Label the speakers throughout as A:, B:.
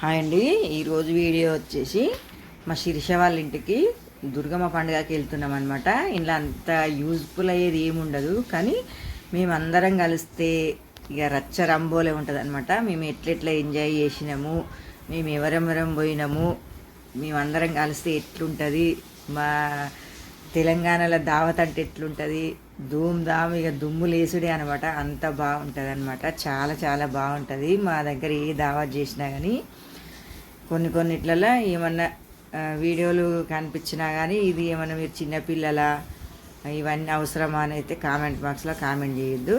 A: Hi అండి. ఈరోజు video వచ్చేసి మా శిరీష వాళ్ళ ఇంటికి దుర్గమ్మ పండుగకి వెళ్తున్నాం అనమాట ఇంట్లో అంత యూజ్ఫుల్ అయ్యేది ఏముండదు కానీ మేమందరం కలిస్తే ఇక రచ్చ రంబోలే ఉంటుంది అనమాట మేము ఎట్లెట్లా ఎంజాయ్ చేసినాము మేము ఎవరెవరం పోయినాము మేమందరం కలిస్తే ఎట్లుంటుంది మా తెలంగాణలో దావత్ అంటే ఎట్లుంటుంది ధూమ్ ధామ్ ఇక దుమ్ము లేసుడే అనమాట అంత బాగుంటుంది అనమాట చాలా చాలా బాగుంటుంది. మా దగ్గర ఏ దావత్ చేసినా కానీ కొన్ని కొన్నిట్లలో ఏమన్నా వీడియోలు కనిపించినా కానీ ఇది ఏమన్నా మీరు చిన్నపిల్లల ఇవన్నీ అవసరమా అని అయితే కామెంట్ బాక్స్లో కామెంట్ చేయొద్దు.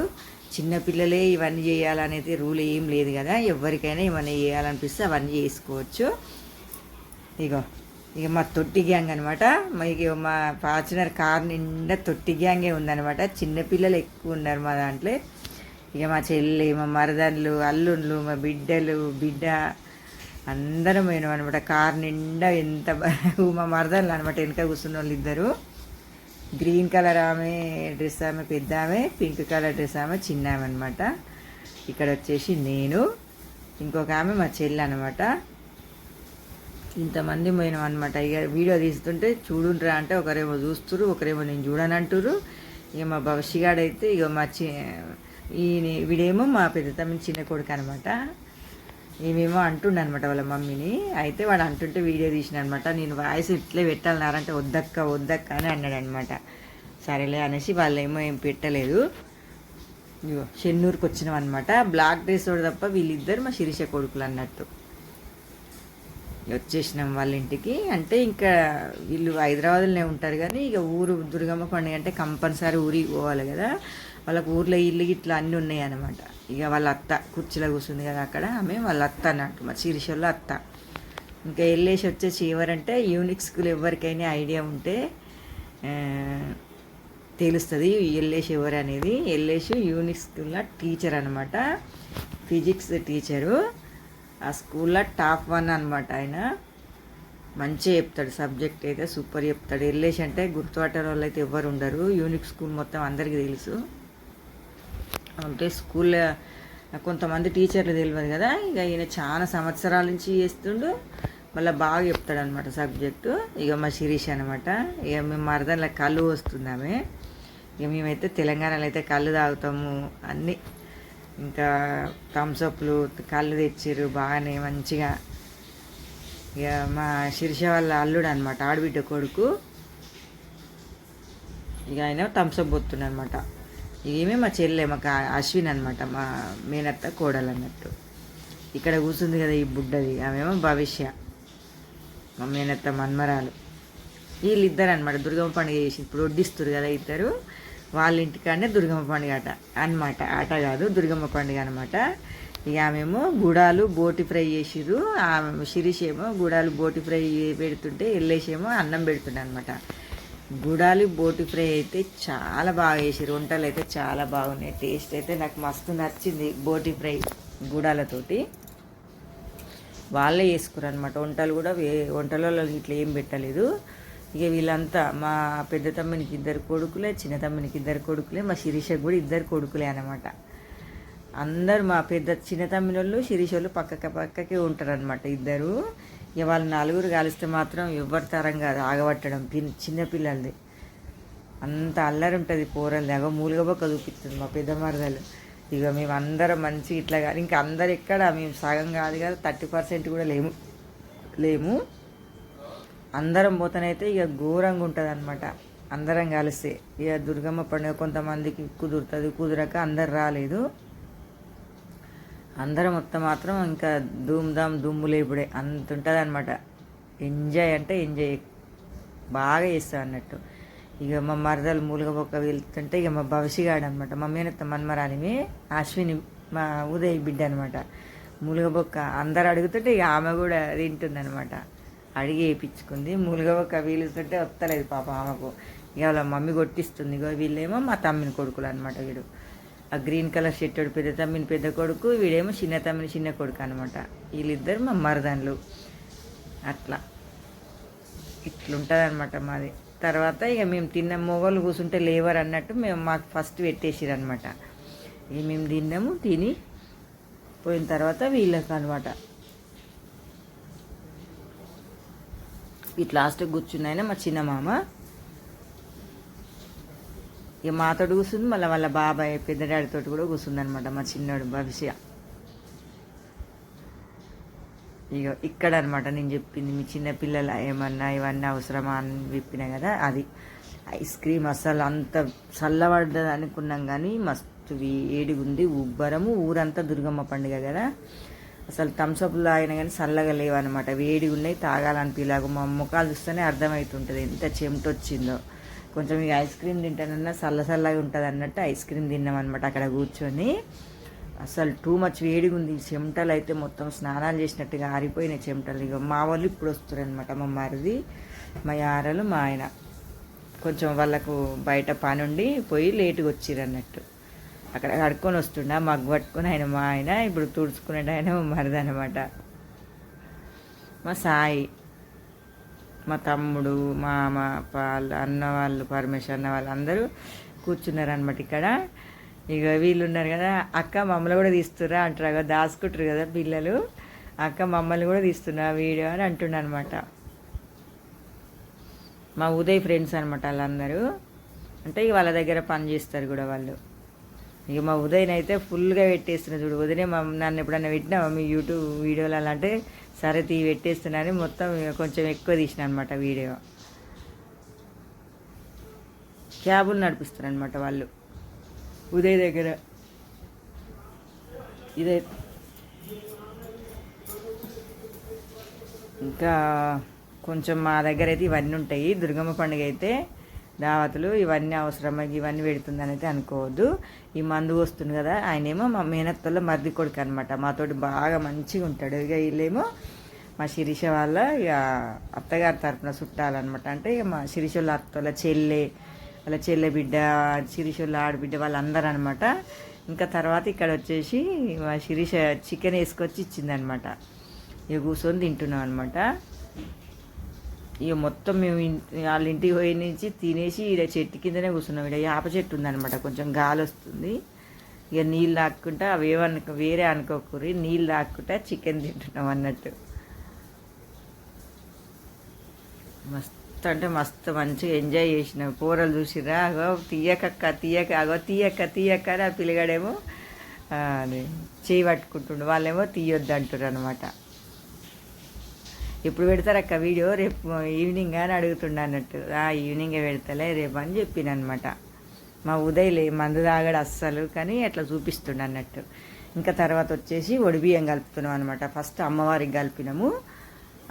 A: చిన్నపిల్లలే ఇవన్నీ చేయాలనేది రూల్ ఏం లేదు కదా. ఎవరికైనా ఏమైనా చేయాలనిపిస్తే అవన్నీ చేసుకోవచ్చు. ఇగో ఇక మా తొట్టి గ్యాంగ్ అనమాట ఇక మా ఫార్చునర్ కార్ నిండా తొట్టి గ్యాంగే ఉందనమాట చిన్నపిల్లలు ఎక్కువ ఉన్నారు మా దాంట్లో. ఇక మా చెల్లి మా మరదండ్లు అల్లుండ్లు మా బిడ్డలు బిడ్డ అందరం పోయినాం అనమాట కార్ నిండా ఎంత ఉమా మా అనమాట వెనక కూర్చున్న వాళ్ళు ఇద్దరు గ్రీన్ కలర్ ఆమె డ్రెస్ ఆమె పెద్ద ఆమె పింక్ కలర్ డ్రెస్ ఆమె చిన్న ఆమె అనమాట ఇక్కడ వచ్చేసి నేను ఇంకొక ఆమె మా చెల్లి అనమాట ఇంతమంది పోయినాం అనమాట ఇక వీడియో తీస్తుంటే చూడుండ్రా అంటే ఒకరేమో చూస్తురు ఒకరేమో నేను చూడనంటురు ఇక మా భవిష్యగాడైతే ఇక మా చి ఈ వీడేమో మా పెద్ద తమ్మిని చిన్న కొడుకు అనమాట ఏమేమో అంటుండే అనమాట వాళ్ళ మమ్మీని. అయితే వాడు అంటుంటే వీడియో తీసిన అనమాట నేను వాయిస్ ఇట్లే పెట్టాలన్నారంటే వద్దక్క వద్దక్క అని అన్నాడు అనమాట సరేలే అనేసి వాళ్ళు ఏమో ఏం పెట్టలేదు. ఇగో చెన్నూరుకి వచ్చినాం అనమాట బ్లాక్ డ్రెస్ వాడు తప్ప వీళ్ళిద్దరు మా శిరీష కొడుకులు అన్నట్టు. వచ్చేసినాం వాళ్ళ ఇంటికి. అంటే ఇంకా వీళ్ళు హైదరాబాద్లోనే ఉంటారు కానీ ఇక ఊరు దుర్గమ్మ పండుగ అంటే కంపల్సరీ ఊరికి పోవాలి కదా. వాళ్ళకు ఊర్లో ఇల్లు ఇట్లా అన్నీ ఉన్నాయి అనమాట ఇక వాళ్ళ అత్త కుర్చీలో కూర్చుంది కదా అక్కడ ఆమె వాళ్ళ అత్త అన్నట్టు మా శిరీషల్లో అత్త. ఇంకా వెళ్ళేసి వచ్చేసి ఎవరంటే యూనిక్ స్కూల్ ఎవరికైనా ఐడియా ఉంటే తెలుస్తుంది ఎల్లేసి ఎవరు అనేది. ఎల్లేసి యూనిక్ స్కూల్లో టీచర్ అనమాట ఫిజిక్స్ టీచరు. ఆ స్కూల్లో టాప్ వన్ అనమాట ఆయన. మంచిగా చెప్తాడు సబ్జెక్ట్ అయితే సూపర్ చెప్తాడు. ఎల్లేసి అంటే గుర్తుపట్టిన వాళ్ళు అయితే ఎవ్వరు ఉండరు. యూనిక్ స్కూల్ మొత్తం అందరికీ తెలుసు. అంటే స్కూల్లో కొంతమంది టీచర్లు తెలియదు కదా ఇక ఈయన చాలా సంవత్సరాల నుంచి చేస్తుండు. మళ్ళీ బాగా చెప్తాడు అనమాట సబ్జెక్టు. ఇక మా శిరీష్ అనమాట ఇక మేము మరదల కళ్ళు వస్తుంది ఆమె. ఇక మేమైతే తెలంగాణలో అయితే కళ్ళు తాగుతాము అన్నీ. ఇంకా థమ్సప్లు కళ్ళు తెచ్చిర్రు బాగానే మంచిగా. ఇక మా శిరీష వాళ్ళ అల్లుడు అనమాట ఆడబిడ్డ కొడుకు. ఇక ఆయన థమ్స్అప్ పోతుండ అనమాట ఈమె మా చెల్లె మా అశ్విన్ అనమాట మా మేనత్త కోడలు అన్నట్టు. ఇక్కడ కూర్చుంది కదా ఈ బుడ్డది ఆమెమో భవిష్య మా మేనత్త మన్మరాలు. వీళ్ళిద్దరు అనమాట దుర్గమ్మ పండుగ చేసి ఇప్పుడు వడ్డిస్తారు కదా ఇద్దరు వాళ్ళ ఇంటికాడనే దుర్గమ్మ పండుగ ఆట అనమాట ఆట కాదు దుర్గమ్మ పండుగ అనమాట ఇక ఆమెమో గుడాలు బోటి ఫ్రై చేసిర్రు ఆమె శిరీష్ ఏమో గుడాలు బోటి ఫ్రై పెడుతుంటే ఎల్లేసేమో అన్నం పెడుతుండే అనమాట గుడాలు బోటి ఫ్రై అయితే చాలా బాగా చేసిర్రు. వంటలు అయితే చాలా బాగున్నాయి. టేస్ట్ అయితే నాకు మస్తు నచ్చింది బోటి ఫ్రై గుడాలతోటి. వాళ్ళే చేసుకురు అనమాట వంటలు కూడా వంటలలో ఇట్లా ఏం పెట్టలేదు. ఇక వీళ్ళంతా మా పెద్ద తమ్మునికి ఇద్దరు కొడుకులే చిన్న తమ్మునికి ఇద్దరు కొడుకులే మా శిరీషకు కూడా ఇద్దరు కొడుకులే అనమాట అందరు మా పెద్ద చిన్న తమ్మిన వాళ్ళు శిరీష్ వాళ్ళు పక్కకి పక్కకే ఉంటారు అనమాట ఇద్దరు. ఇక వాళ్ళు నలుగురు కలిస్తే మాత్రం ఎవరి తరం కాదు ఆగబట్టడం పిన్ చిన్నపిల్లలది అంత అల్లరి ఉంటుంది పోరలది. అగో మూలుగబొక్క చూపిస్తుంది మా పెద్ద మరదలు ఇక మేము అందరం మంచి ఇట్లా కానీ ఇంకా అందరు ఎక్కడ? మేము సగం కాదు కదా థర్టీ పర్సెంట్ కూడా లేము. లేము. అందరం పోతేనైతే ఇక ఘోరంగా ఉంటుంది అనమాట అందరం కలిస్తే. ఇక దుర్గమ్మ పండుగ కొంతమందికి కుదురుతుంది కుదరక అందరు రాలేదు. అందరం మొత్తం మాత్రం ఇంకా ధూమ్ ధామ్ దుమ్ము లేపుడే అంత ఉంటుంది అనమాట ఎంజాయ్ అంటే ఎంజాయ్ బాగా చేస్తాం అన్నట్టు. ఇక మా మరదలు మూలుగ బొక్క వెళ్తుంటే ఇక మా భవిష్యగాడు అనమాట మా మేనత్త మన్మరాలిమి అశ్విని మా ఉదయ్ బిడ్డ అనమాట మూలుగబొక్క అందరు అడుగుతుంటే ఇక ఆమె కూడా తింటుంది అనమాట అడిగి వేయించుకుంది మూలుగబొక్క వీలుతుంటే వస్తలేదు పాప ఆమెకు. ఇక వాళ్ళ మమ్మీ కొట్టిస్తుంది. ఇక వీళ్ళేమో మా తమ్మిని కొడుకులు అనమాట వీడు. ఆ గ్రీన్ కలర్ షర్ట్ పెద్ద తమ్మిని పెద్ద కొడుకు వీడేమో చిన్న తమ్మిని చిన్న కొడుకు అనమాట వీళ్ళిద్దరు మా మరదన్లు. అట్లా. ఇట్లుంటుంది అనమాట మాది. తర్వాత ఇక మేము తిన్న మొగలు కూర్చుంటే లేవరు అన్నట్టు మేము మాకు ఫస్ట్ పెట్టేసిరు అనమాట ఇక మేము తిన్నాము తిని పోయిన తర్వాత వీళ్ళకి అనమాట ఇట్లా లాస్ట్ కూర్చున్నాయన మా చిన్న మామ ఇక మాతోటి కూర్చుంది మళ్ళీ వాళ్ళ బాబాయ్ పెద్ద డాడీతో కూడా కూర్చుంది అనమాట మా చిన్నోడు భవిష్య. ఇక ఇక్కడ అనమాట నేను చెప్పింది మీ చిన్న పిల్లలు ఏమన్నా ఇవన్నీ అవసరమా అని చెప్పిన కదా అది. ఐస్ క్రీమ్ అసలు అంత చల్లబడ్డది అనుకున్నాం కానీ మస్తు ఏడిగుంది ఉబ్బరము ఊరంతా దుర్గమ్మ పండుగ కదా. అసలు థమ్స్అప్లో అయినా కానీ చల్లగా లేవన్నమాట వేడిగా ఉన్నాయి తాగాలనిపించలేక మా ముఖాలు చూస్తేనే అర్థమవుతుంటుంది ఎంత చెమట వచ్చిందో కొంచెం ఇక ఐస్ క్రీమ్ తింటానన్నా చల్ల చల్లగా ఉంటుంది అన్నట్టు ఐస్ క్రీమ్ తిన్నామన్నమాట అక్కడ కూర్చొని. అసలు టూ మచ్ వేడిగా ఉంది. చెమటలు అయితే మొత్తం స్నానాలు చేసినట్టుగా ఆరిపోయినాయి చెమటలు. ఇక మా వాళ్ళు ఇప్పుడు వస్తారు అనమాట మా మరిది మా యారలు మా ఆయన. కొంచెం వాళ్ళకు బయట పని ఉండి పోయి లేటుగా వచ్చిర్రు అన్నట్టు. అక్కడ కడుక్కొని వస్తుండ మగ్గు పట్టుకొని ఆయన మా ఆయన ఇప్పుడు తుడుచుకునేట ఆయన మరిది అనమాట మా సాయి. మా తమ్ముడు మామ వాళ్ళు అన్న వాళ్ళు పరమేశ్వర్ అన్న వాళ్ళు అందరూ కూర్చున్నారు అనమాట ఇక్కడ. ఇక వీళ్ళు ఉన్నారు కదా అక్క మమ్మల్ని కూడా తీస్తురా అంటారు కదా దాచుకుంటారు కదా పిల్లలు. అక్క మమ్మల్ని కూడా తీస్తున్నా వీడియో అని అంటున్నా అనమాట మా ఉదయ్ ఫ్రెండ్స్ అనమాట వాళ్ళందరూ. అంటే ఇక వాళ్ళ దగ్గర పని చేస్తారు కూడా వాళ్ళు. ఇక మా ఉదయన్ అయితే ఫుల్గా పెట్టేస్తున్నా చూడు. ఉదయనే మా నన్ను ఎప్పుడన్నా పెట్టినా మీ యూట్యూబ్ వీడియోలు అలా అంటే సరే తీ పెట్టేస్తున్నాను మొత్తం ఇక కొంచెం ఎక్కువ తీసిన అనమాట వీడియో. క్యాబులు నడిపిస్తున్నారు అనమాట వాళ్ళు. ఉదయ్ దగ్గర. ఇదే. ఇంకా కొంచెం మా దగ్గర అయితే ఇవన్నీ ఉంటాయి. దుర్గమ్మ పండుగ అయితే దావతులు ఇవన్నీ అవసరమై? ఇవన్నీ పెడుతుందని అయితే అనుకోవద్దు. ఈ మందు వస్తుంది కదా ఆయనేమో మా మేనత్తల్లో మర్ది కొడుకు అనమాట మాతోటి బాగా మంచిగా ఉంటాడు. ఇక వీళ్ళేమో మా శిరీష వాళ్ళ ఇక అత్తగారి తరపున చుట్టాలన్నమాట. అంటే ఇక మా శిరీష వాళ్ళ అత్తల చెల్లె వాళ్ళ చెల్లె బిడ్డ శిరీష వాళ్ళ ఆడబిడ్డ వాళ్ళందరూ అనమాట ఇంకా తర్వాత ఇక్కడ వచ్చేసి మా శిరీష చికెన్ వేసుకొచ్చి ఇచ్చిందనమాట ఇక కూర్చొని తింటున్నాం అనమాట ఇక మొత్తం మేము వాళ్ళ ఇంటికి పోయి నుంచి తినేసి ఇక్కడ చెట్టు కిందనే కూర్చున్నాం. ఇక్కడ యాప చెట్టు ఉందనమాట కొంచెం గాలి వస్తుంది. ఇక నీళ్ళు తాక్కుంటా అవేమనుకో వేరే అనుకోకూరి నీళ్ళు తాక్కుంటా చికెన్ తింటున్నాం అన్నట్టు. మస్తు అంటే మస్తు మంచిగా ఎంజాయ్ చేసిన. కూరలు చూసిరా అగో తీయకక్క తీయక అగో తీయక్క తీయక్క అని ఆ పిల్లగాడేమో అది చేయి పట్టుకుంటుండు. వాళ్ళేమో తీయొద్దు అంటారు అనమాట ఎప్పుడు పెడతారు అక్క వీడియో? రేపు ఈవినింగ్ అని అడుగుతుండ అన్నట్టు. ఆ ఈవినింగే పెడతలే రేపు అని చెప్పిన అనమాట మా ఉదయలే మందు తాగడు అస్సలు కానీ అట్లా చూపిస్తుండ అన్నట్టు. ఇంకా తర్వాత వచ్చేసి ఒడి బియ్యం కలుపుతున్నాం అనమాట ఫస్ట్ అమ్మవారికి కలిపినాము.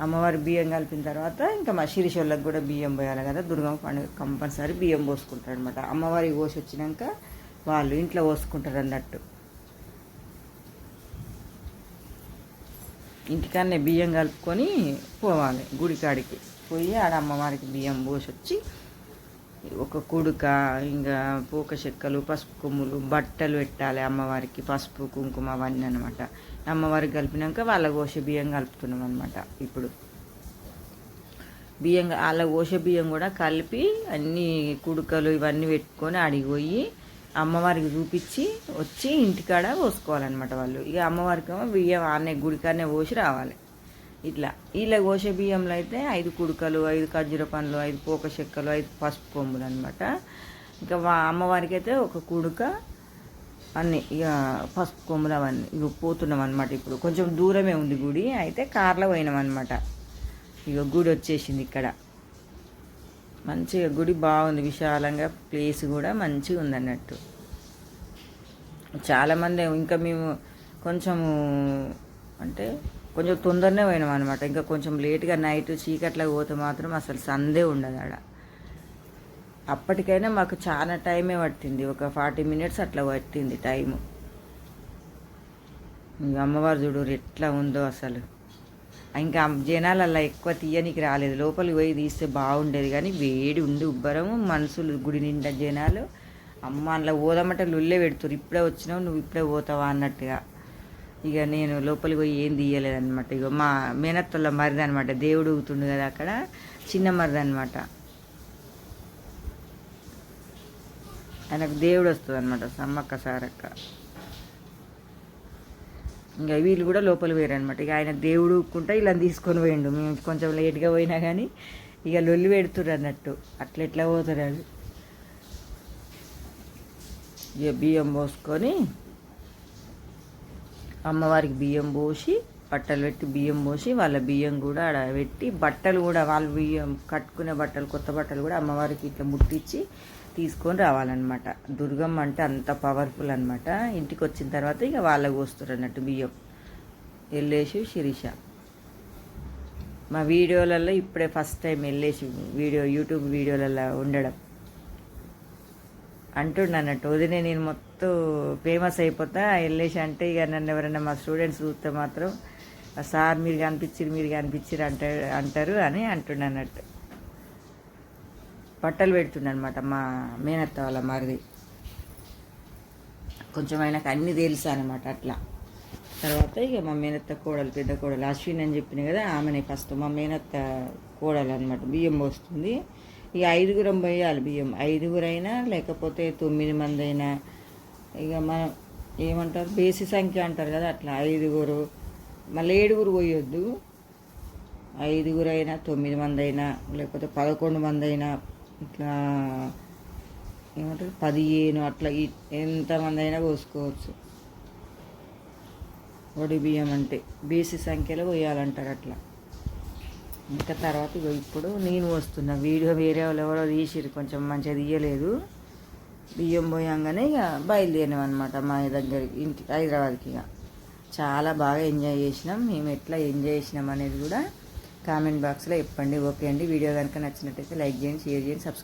A: అమ్మవారి బియ్యం కలిపిన తర్వాత ఇంకా మా శిరీషోళ్ళకి కూడా బియ్యం పోయాలి కదా. దుర్గమ్మ పండుగ కంపల్సరీ బియ్యం పోసుకుంటారు అనమాట అమ్మవారికి పోసి వచ్చినాక వాళ్ళు ఇంట్లో పోసుకుంటారు అన్నట్టు. ఇంటికాడనే బియ్యం కలుపుకొని పోవాలి గుడికాడికి. పోయి ఆడ అమ్మవారికి బియ్యం పోసి వచ్చి ఒక కుడుక ఇంకా పూక చెక్కలు పసుపు కొమ్ములు బట్టలు పెట్టాలి అమ్మవారికి పసుపు కుంకుమ అవన్నీ అనమాట అమ్మవారికి కలిపినాక వాళ్ళ కోసే బియ్యం కలుపుతున్నాం అనమాట ఇప్పుడు. బియ్యం వాళ్ళ కోసే బియ్యం కూడా కలిపి అన్ని కుడుకలు ఇవన్నీ పెట్టుకొని అడిగిపోయి అమ్మవారికి చూపించి వచ్చి ఇంటికాడ పోసుకోవాలన్నమాట వాళ్ళు. ఇక అమ్మవారికి బియ్యం ఆనే గుడికాడనే పోసి రావాలి. ఇట్లా. వీళ్ళ కోసే బియ్యంలో అయితే ఐదు కుడుకలు ఐదు ఖర్జూర పండ్లు ఐదు పోక చెక్కలు ఐదు పసుపు కొమ్ములు అనమాట ఇంకా వా- అమ్మవారికి అయితే ఒక కుడుక అన్నీ ఇక పసుపు కొమ్ములు అవన్నీ ఇక పోతున్నాం అనమాట ఇప్పుడు. కొంచెం దూరమే ఉంది గుడి. అయితే కార్లో పోయినాం అనమాట ఇక గుడి వచ్చేసింది ఇక్కడ. మంచిగా గుడి బాగుంది విశాలంగా ప్లేస్ కూడా మంచిగా ఉంది అన్నట్టు చాలామంది ఇంకా మేము కొంచెము అంటే కొంచెం తొందరనే పోయినాం అనమాట ఇంకా కొంచెం లేట్గా నైట్ చీకట్లో పోతే మాత్రం అసలు సందే ఉండదు ఆడ. అప్పటికైనా మాకు చాలా టైమే పట్టింది. ఒక ఫార్టీ మినిట్స్ అట్లా పట్టింది టైము. ఇంకా అమ్మవారు చూడు ఎట్లా ఉందో అసలు. ఇంకా జనాలల్లా ఎక్కువ తీయనికి రాలేదు. లోపలికి పోయి తీస్తే బాగుండేది కానీ వేడి ఉండి ఉబ్బరము మనుషులు గుడి నిండా జనాలు. అమ్మ అందులో పోదామంటే లుల్లే పెడుతురు ఇప్పుడే వచ్చినావు నువ్వు ఇప్పుడే పోతావా అన్నట్టుగా. ఇక నేను లోపలికి పోయి ఏం తీయలేదన్నమాట. ఇక మా మేనత్తల మరిది అనమాట దేవుడు ఊగుతుండు కదా అక్కడ. చిన్న మరిది అనమాట ఆయనకు దేవుడు వస్తుంది అనమాట సమ్మక్క సారక్క. ఇంకా వీళ్ళు కూడా లోపల పోయారు అనమాట ఇక ఆయన దేవుడు ఊక్కుంటా ఇలా తీసుకొని పోయిండు. మేము కొంచెం లేట్గా పోయినా కానీ ఇక లొల్లి పెడుతుర్రు అన్నట్టు. అట్లా ఎట్లా పోతారు అది ఇక బియ్యం పోసుకొని అమ్మవారికి బియ్యం పోసి బట్టలు పెట్టి బియ్యం పోసి వాళ్ళ బియ్యం కూడా ఆడ పెట్టి బట్టలు కూడా వాళ్ళ బియ్యం కట్టుకునే బట్టలు కొత్త బట్టలు కూడా అమ్మవారికి ఇట్లా ముట్టించి తీసుకొని రావాలన్నమాట. దుర్గమ్మ అంటే అంత పవర్ఫుల్ అనమాట ఇంటికి వచ్చిన తర్వాత ఇక వాళ్ళకి పోస్తారు అన్నట్టు బియ్యం. వెళ్ళేసి శిరీష. మా వీడియోలలో ఇప్పుడే ఫస్ట్ టైం వెళ్ళేసి వీడియో యూట్యూబ్ వీడియోలలో ఉండడం. అంటుండ అన్నట్టు వదిలే నేను మొత్తం ఫేమస్ అయిపోతా. వెళ్ళేసి అంటే ఇక నన్ను ఎవరైనా మా స్టూడెంట్స్ చూస్తే మాత్రం సార్ మీరు కనిపించిరు మీరు కనిపించిరు అంటారు అంటారు అని అంటుండ అన్నట్టు. బట్టలు పెడుతుండనమాట మా మేనత్త వాళ్ళ మరిది. కొంచెం ఆయనకు అన్నీ తెలుసు అనమాట అట్లా. తర్వాత ఇక మా మేనత్త కోడలు పెద్ద కోడలు అశ్విన్ అని చెప్పిన కదా ఆమెనే ఫస్ట్ మా మేనత్త కోడలు అనమాట బియ్యం పోస్తుంది. ఇక ఐదుగురం పోయాలి బియ్యం. ఐదుగురైనా లేకపోతే తొమ్మిది మంది అయినా ఇక మనం ఏమంటారు? బేసి సంఖ్య అంటారు కదా అట్లా. ఐదుగురు. మళ్ళీ ఏడుగురు పోయొద్దు. ఐదుగురు అయినా తొమ్మిది మంది అయినా లేకపోతే పదకొండు మంది అయినా ఇట్లా ఏమంటారు? పదిహేను అట్లా ఎంతమంది అయినా కోసుకోవచ్చు వడి బియ్యం అంటే బీసీ సంఖ్యలో పోయాలంటారు అట్లా. ఇంకా తర్వాత ఇగో ఇప్పుడు నేను వస్తున్నా వీడియో వేరే వాళ్ళు ఎవరో తీసిరు కొంచెం మంచిగా తీయలేదు. బియ్యం పోయంగానే ఇక బయలుదేరినాం అనమాట మా దగ్గరికి ఇంటి హైదరాబాద్కి ఇక చాలా బాగా ఎంజాయ్ చేసినాం. మేము ఎట్లా ఎంజాయ్ చేసినాం అనేది కూడా కామెంట్ బాక్స్లో చెప్పండి. ఓకే అండి. వీడియో కనుక నచ్చినట్టయితే లైక్ చేయండి షేర్ చేయండి సబ్స్క్రైబ్